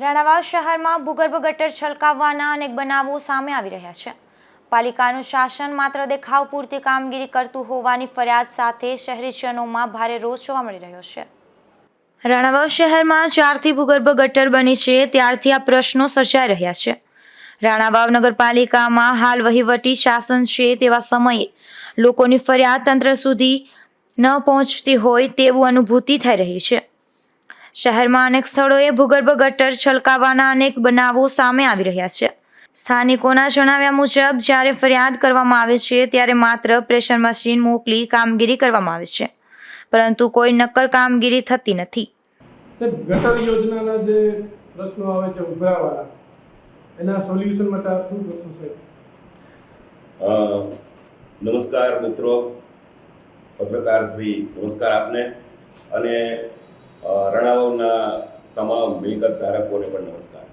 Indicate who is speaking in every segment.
Speaker 1: રાણાવાવ શહેરમાં ભૂગર્ભ ગટર છલકાવવાના અનેક બનાવો સામે આવી રહ્યા છે. પાલિકાનું શાસન માત્ર દેખાવ પૂરતી કામગીરી કરતું હોવાની ફરિયાદ સાથે શહેરીજનોમાં ભારે રોષ જોવા મળી રહ્યો છે. રાણાવાવ શહેરમાં જ્યારથી ભૂગર્ભ ગટર બની છે, ત્યારથી આ પ્રશ્નો સર્જાઈ રહ્યા છે. રાણાવાવ નગરપાલિકામાં હાલ વહીવટી શાસન છે તેવા સમયે લોકોની ફરિયાદ તંત્ર સુધી ન પહોંચતી હોય તેવું અનુભૂતિ થઈ રહી છે. શહેરમાં અનેક સ્થળોએ ભૂગર્ભ ગટર છલકાવાના અનેક બનાવો સામે આવી રહ્યા છે. સ્થાનિકોના જણાવ્યા મુજબ જ્યારે ફરિયાદ કરવામાં આવે છે ત્યારે માત્ર પ્રેશર મશીન મોકલી કામગીરી કરવામાં આવે છે. પરંતુ કોઈ નક્કર કામગીરી થતી નથી.
Speaker 2: ગટર યોજનાના જે પ્રશ્નો આવે છે ઉભરાવાળા એના સોલ્યુશન માટે આપ શું કરશો સાહેબ?
Speaker 3: નમસ્કાર મિત્રો. પત્રકાર શ્રી નમસ્કાર આપને. અને રણાવાવના તમામ મિલકત ધારકોને પણ નમસ્કાર.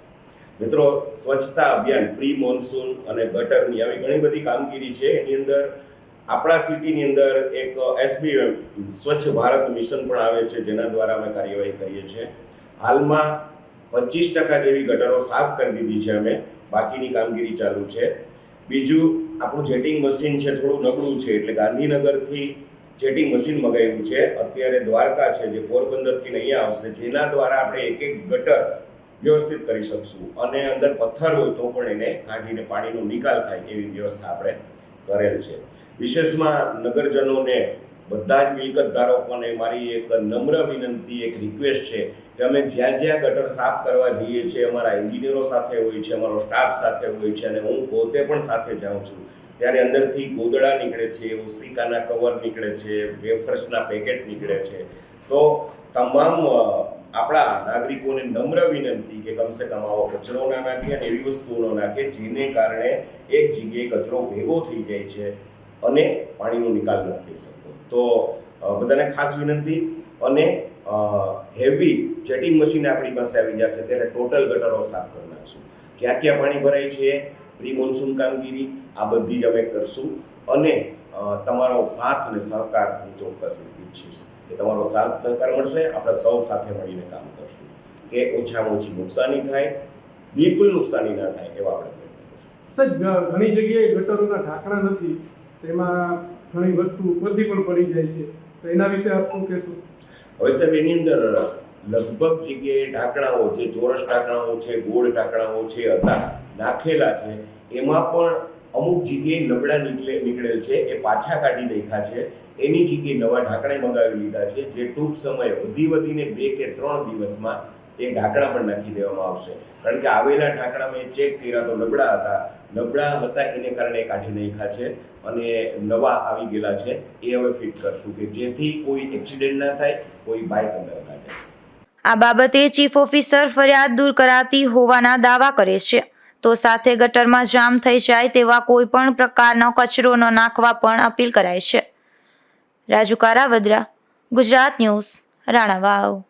Speaker 3: મિત્રો, સ્વચ્છતા અભિયાન પ્રી મોન્સૂન અને ગટરની આવી ઘણી બધી કામગીરી છે. એની અંદર આપણા સિટીની અંદર એક એસબીએમ, સ્વચ્છ ભારત મિશન પણ આવે છે, જેના દ્વારા અમે કાર્યવાહી કરીએ છીએ. હાલમાં પચીસ ટકા જેવી ગટરો સાફ કરી દીધી છે અમે. બાકીની કામગીરી ચાલુ છે. બીજું, આપણું જેટિંગ મશીન છે, થોડું નબળું છે, એટલે ગાંધીનગરથી જેટિંગ મશીન મગાવ્યું છે. અત્યારે દ્વારકા છે જે પોરબંદરથી અહીંયા આવશે, જેના દ્વારા આપણે એક એક ગટર વ્યવસ્થિત કરી શકશું. અને અંદર પથ્થર હોય તો પણ એને કાઢીને પાણીનો નિકાલ થાય એવી વ્યવસ્થા આપણે કરેલ છે. વિશેષમાં નગરજનોને બધા જ મિલકત ધારકોને મારી એક નમ્ર વિનંતી, એક રિક્વેસ્ટ છે કે અમે જ્યાં જ્યાં ગટર સાફ કરવા જઈએ છીએ, અમારા એન્જિનિયરો સાથે હોય છે, અમારો સ્ટાફ સાથે હોય છે અને હું પોતે પણ સાથે જાઉં છું. ત્યારે અંદરથી ગોદડા નીકળે છે ઓસિકાના કવર નીકળે છે, વેફર્સના પેકેટ નીકળે છે. તો તમામ આપણા નાગરિકોને નમ્ર વિનંતી કે કમસે કમ આવો કચરો ના નાખે અને એવી વસ્તુઓ નાખે જેને કારણે એક જગ્યાએ કચરો ભેગો થઈ જાય છે અને પાણીનો નિકાલ ન થઈ શકતો. તો બધાને ખાસ વિનંતી અને હેવી જેટિંગ મશીન આપણી પાસે આવી જશે, ત્યારે ટોટલ ગટરો સાફ કરી નાખશું. ક્યાં ક્યાં પાણી ભરાય છે? પ્રી મોન્સૂન કામગીરી આ બધી જ અમે કરશું અને તમારો સાથ અને સહકાર હું ચોક્કસ ઈચ્છીશ કે તમારો સાથ સહકાર મળશે આપણે સૌ સાથે મળીને કામ કરશું. કે ઓછામાં ઓછી નુકસાની થાય બિલકુલ નુકસાની ના થાય એવા આપણે પ્રયત્ન કરશું.
Speaker 2: ઘણી જગ્યાએ ગટરોના ઢાંકણા નથી તેમાં ઘણી વસ્તુ ઉપરથી પણ પડી જાય છે. તો એના વિશે આપ શું કહેશો?
Speaker 3: હવે સાહેબ એની અંદર લગભગ જગ્યાએ ઢાંકણાઓ જે ચોરસ ઢાંકણાઓ છે, ગોળ ઢાંકણાઓ છે હતા નાખેલા છે. એમાં પણ અમુક જગ્યાએ નબળા નીકળે, નીકળેલ છે, એ પાછા કાઢી નાખ્યા છે. એની જગ્યાએ નવા ઢાંકણા મંગાવી લીધા છે, જે ટૂંક સમયે વધી વધીને બે કે ત્રણ દિવસમાં એ ઢાંકણા પણ નાખી દેવામાં આવશે. કારણ કે આવેલા ઢાંકણા મેં ચેક કર્યા તો નબળા હતા. નબળા હતા એને કારણે કાઢી નાખ્યા છે અને નવા આવી ગયેલા છે. એ હવે ફિટ કરશું કે જેથી કોઈ એક્સિડન્ટ ના થાય, કોઈ બાઇક અંદર ના જાય.
Speaker 1: આ બાબતે ચીફ ઓફિસર ફરિયાદ દૂર કરાતી હોવાના દાવા કરે છે. તો સાથે ગટરમાં જામ થઈ જાય તેવા કોઈ પણ પ્રકારનો કચરો ન નાખવા પણ અપીલ કરાય છે. રાજુ કારાવદ્રા ગુજરાત ન્યૂઝ, રાણાવાવ.